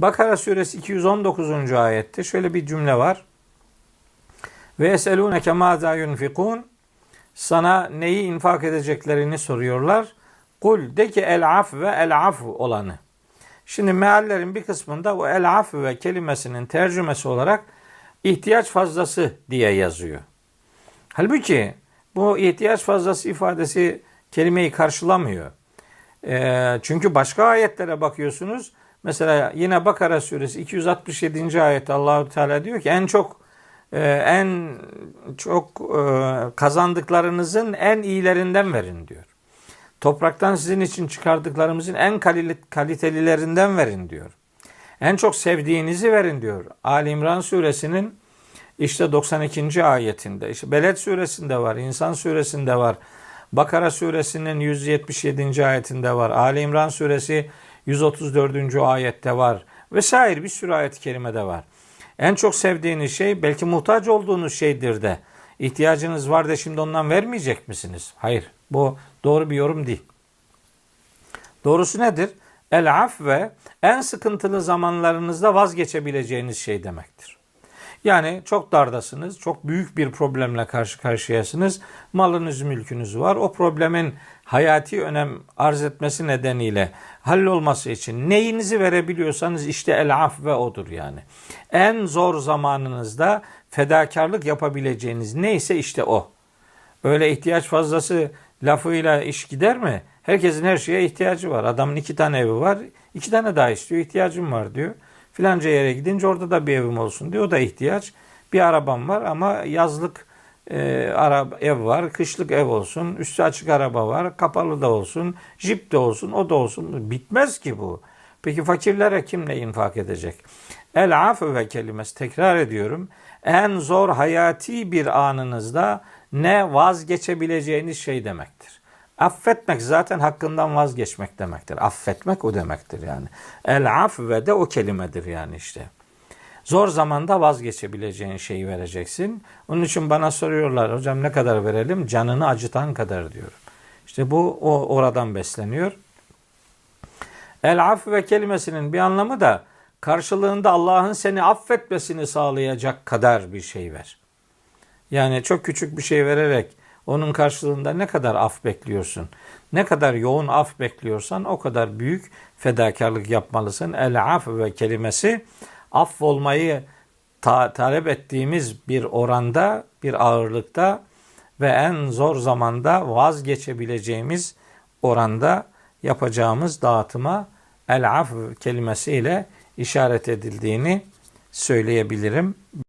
Bakara suresi 219. ayette şöyle bir cümle var. Ve eselûneke mâzâ yunfikûn sana neyi infak edeceklerini soruyorlar. Kul de ki el af ve el af olanı. Şimdi meallerin bir kısmında o el af ve kelimesinin tercümesi olarak ihtiyaç fazlası diye yazıyor. Halbuki bu ihtiyaç fazlası ifadesi kelimeyi karşılamıyor. Ee, çünkü başka ayetlere bakıyorsunuz. Mesela yine Bakara suresi 267. ayette Allahu Teala diyor ki en çok e, en çok e, kazandıklarınızın en iyilerinden verin diyor. Topraktan sizin için çıkardıklarımızın en kali- kalitelilerinden verin diyor. En çok sevdiğinizi verin diyor. Ali İmran suresinin işte 92. ayetinde, işte Beled suresinde var, İnsan suresinde var, Bakara suresinin 177. ayetinde var, Ali İmran suresi 134. ayette var vesaire bir sürü ayet-i kerimede var. En çok sevdiğiniz şey belki muhtaç olduğunuz şeydir de ihtiyacınız var da şimdi ondan vermeyecek misiniz? Hayır. Bu doğru bir yorum değil. Doğrusu nedir? El af ve en sıkıntılı zamanlarınızda vazgeçebileceğiniz şey demektir. Yani çok dardasınız, çok büyük bir problemle karşı karşıyasınız. Malınız, mülkünüz var. O problemin hayati önem arz etmesi nedeniyle hallolması için neyinizi verebiliyorsanız işte el af ve odur yani. En zor zamanınızda fedakarlık yapabileceğiniz neyse işte o. Öyle ihtiyaç fazlası lafıyla iş gider mi? Herkesin her şeye ihtiyacı var. Adamın iki tane evi var. iki tane daha istiyor. ihtiyacım var diyor. Filanca yere gidince orada da bir evim olsun diyor. O da ihtiyaç. Bir arabam var ama yazlık e, araba, ev var. Kışlık ev olsun. Üstü açık araba var. Kapalı da olsun. Jip de olsun. O da olsun. Bitmez ki bu. Peki fakirlere kimle infak edecek? El afü ve kelimesi tekrar ediyorum. En zor hayati bir anınızda ne vazgeçebileceğiniz şey demektir. Affetmek zaten hakkından vazgeçmek demektir. Affetmek o demektir yani. El af ve de o kelimedir yani işte. Zor zamanda vazgeçebileceğin şeyi vereceksin. Onun için bana soruyorlar hocam ne kadar verelim? Canını acıtan kadar diyorum. İşte bu o oradan besleniyor. El af ve kelimesinin bir anlamı da karşılığında Allah'ın seni affetmesini sağlayacak kadar bir şey ver. Yani çok küçük bir şey vererek onun karşılığında ne kadar af bekliyorsun? Ne kadar yoğun af bekliyorsan o kadar büyük fedakarlık yapmalısın. El af ve kelimesi affolmayı ta- talep ettiğimiz bir oranda, bir ağırlıkta ve en zor zamanda vazgeçebileceğimiz oranda yapacağımız dağıtıma el af kelimesiyle işaret edildiğini söyleyebilirim.